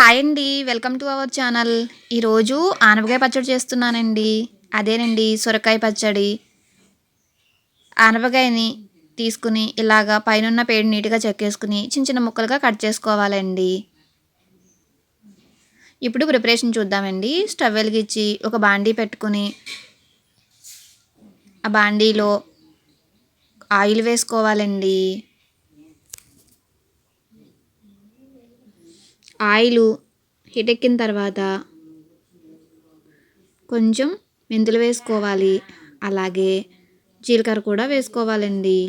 Hi అండి. Welcome to our channel. ఈరోజు ఆనపకాయ పచ్చడి చేస్తున్నానండి. అదేనండి సొరకాయ పచ్చడి. ఆనపకాయని తీసుకుని ఇలాగా పైన పేడు నీట్గా చెక్కేసుకుని చిన్న చిన్న ముక్కలుగా కట్ చేసుకోవాలండి. ఇప్పుడు ప్రిపరేషన్ చూద్దామండి. స్టవ్ వెలిగించి ఒక బాండీ పెట్టుకుని ఆ బాండీలో ఆయిల్ వేసుకోవాలండి. ఆయిలు హీట్ ఎక్కిన తర్వాత కొంచెం మెంతులు వేసుకోవాలి. అలాగే జీలకర్ర కూడా వేసుకోవాలండి.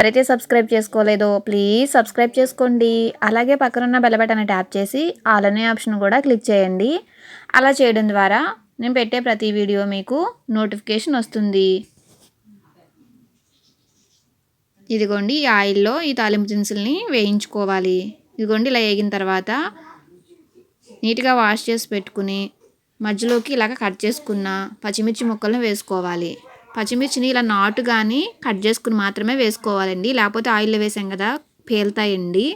ఎవరైతే సబ్స్క్రైబ్ చేసుకోలేదో ప్లీజ్ సబ్స్క్రైబ్ చేసుకోండి. అలాగే పక్కనున్న బెల్ బటన్ ట్యాప్ చేసి ఆల్ అనే ఆప్షన్ కూడా క్లిక్ చేయండి. అలా చేయడం ద్వారా నేను పెట్టే ప్రతి వీడియో మీకు నోటిఫికేషన్ వస్తుంది. ఇదిగోండి ఈ ఆయిల్లో ఈ తాలింపు దినుసుల్ని వేయించుకోవాలి. ఇదిగోండి ఇలా వేగిన తర్వాత నీట్గా వాష్ చేసి పెట్టుకుని మధ్యలోకి ఇలాగ కట్ చేసుకున్న పచ్చిమిర్చి ముక్కలను వేసుకోవాలి. పచ్చిమిర్చిని ఇలా నాటు కానీ కట్ చేసుకుని మాత్రమే వేసుకోవాలండి. లేకపోతే ఆయిల్లో వేసాం కదా పేలుతాయండి.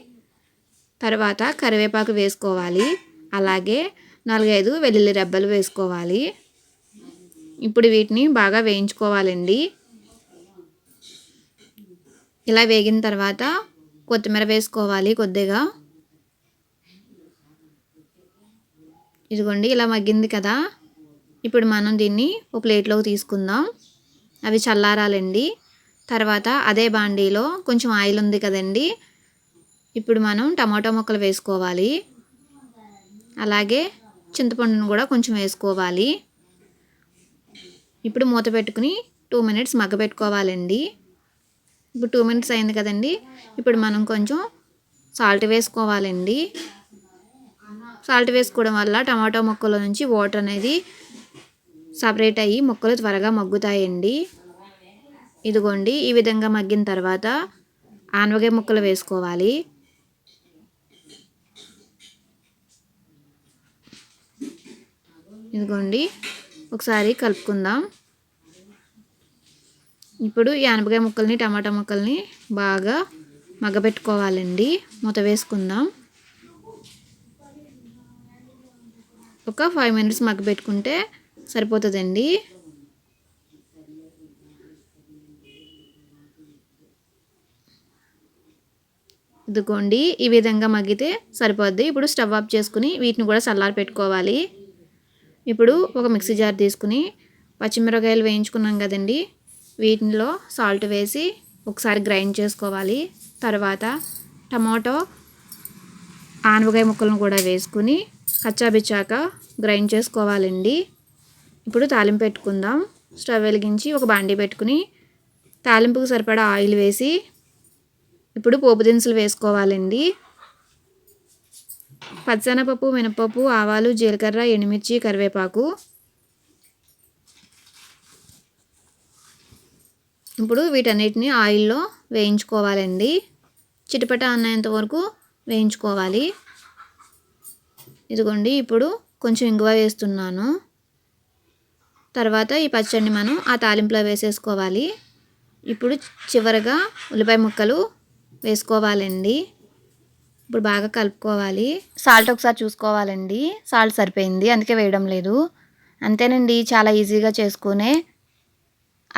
తర్వాత కరివేపాకు వేసుకోవాలి. అలాగే నాలుగైదు వెల్లుల్లి రెబ్బలు వేసుకోవాలి. ఇప్పుడు వీటిని బాగా వేయించుకోవాలండి. ఇలా వేగిన తర్వాత కొత్తిమీర వేసుకోవాలి కొద్దిగా. ఇదిగోండి ఇలా మగ్గింది కదా. ఇప్పుడు మనం దీన్ని ఒక ప్లేట్లోకి తీసుకుందాం. అవి చల్లారాలండి. తర్వాత అదే బాండీలో కొంచెం ఆయిల్ ఉంది కదండి. ఇప్పుడు మనం టమాటో ముక్కలు వేసుకోవాలి. అలాగే చింతపండును కూడా కొంచెం వేసుకోవాలి. ఇప్పుడు మూత పెట్టుకుని టూ మినిట్స్ మగ్గబెట్టుకోవాలండి ఇప్పుడు టూ మినిట్స్ అయింది కదండి. ఇప్పుడు మనం కొంచెం సాల్ట్ వేసుకోవాలండి. సాల్ట్ వేసుకోవడం వల్ల టమాటో మొక్కల నుంచి వాటర్ అనేది సపరేట్ అయ్యి మొక్కలు త్వరగా మగ్గుతాయండి. ఇదిగోండి ఈ విధంగా మగ్గిన తర్వాత ఆనవకాయ ముక్కలు వేసుకోవాలి. ఇదిగోండి ఒకసారి కలుపుకుందాం. ఇప్పుడు ఈ ఆనపకాయ ముక్కల్ని టమాటా ముక్కల్ని బాగా మగ్గబెట్టుకోవాలండి మూత వేసుకుందాం. ఒక ఫైవ్ మినిట్స్ మగ్గబెట్టుకుంటే సరిపోతుందండి. ఇదిగోండి ఈ విధంగా మగ్గితే సరిపోద్ది. ఇప్పుడు స్టవ్ ఆఫ్ చేసుకుని వీటిని కూడా చల్లారి పెట్టుకోవాలి. ఇప్పుడు ఒక మిక్సీ జార్ తీసుకుని పచ్చిమిరకాయలు వేయించుకున్నాం కదండి. వీటిలో సాల్ట్ వేసి ఒకసారి గ్రైండ్ చేసుకోవాలి. తర్వాత టమాటో ఆనపకాయ ముక్కలను కూడా వేసుకుని కచ్చాబిచ్చాక గ్రైండ్ చేసుకోవాలండి. ఇప్పుడు తాలింపు పెట్టుకుందాం. స్టవ్ వెలిగించి ఒక బాండీ పెట్టుకుని తాలింపుకు సరిపడా ఆయిల్ వేసి ఇప్పుడు పోపు దినుసులు వేసుకోవాలండి. పచ్చనపప్పు మినపప్పు ఆవాలు జీలకర్ర ఎండుమిర్చి కరివేపాకు ఇప్పుడు వీటన్నిటిని ఆయిల్లో వేయించుకోవాలండి. చిటిపట అన్నంత వరకు వేయించుకోవాలి. ఇదిగోండి ఇప్పుడు కొంచెం ఇంగువ వేస్తున్నాను. తర్వాత ఈ పచ్చడిని మనం ఆ తాలింపులో వేసేసుకోవాలి. ఇప్పుడు చివరగా ఉల్లిపాయ ముక్కలు వేసుకోవాలండి. ఇప్పుడు బాగా కలుపుకోవాలి. సాల్ట్ ఒకసారి చూసుకోవాలండి. సాల్ట్ సరిపోయింది అందుకే వేయడం లేదు. అంతేనండి చాలా ఈజీగా చేసుకునే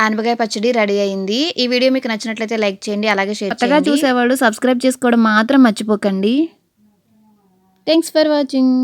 ఆనపకాయ పచ్చడి రెడీ అయింది. ఈ వీడియో మీకు నచ్చినట్లయితే లైక్ చేయండి అలాగే షేర్ కొత్తగా చూసేవాళ్ళు సబ్స్క్రైబ్ చేసుకోవడం మాత్రం మర్చిపోకండి. Thanks for watching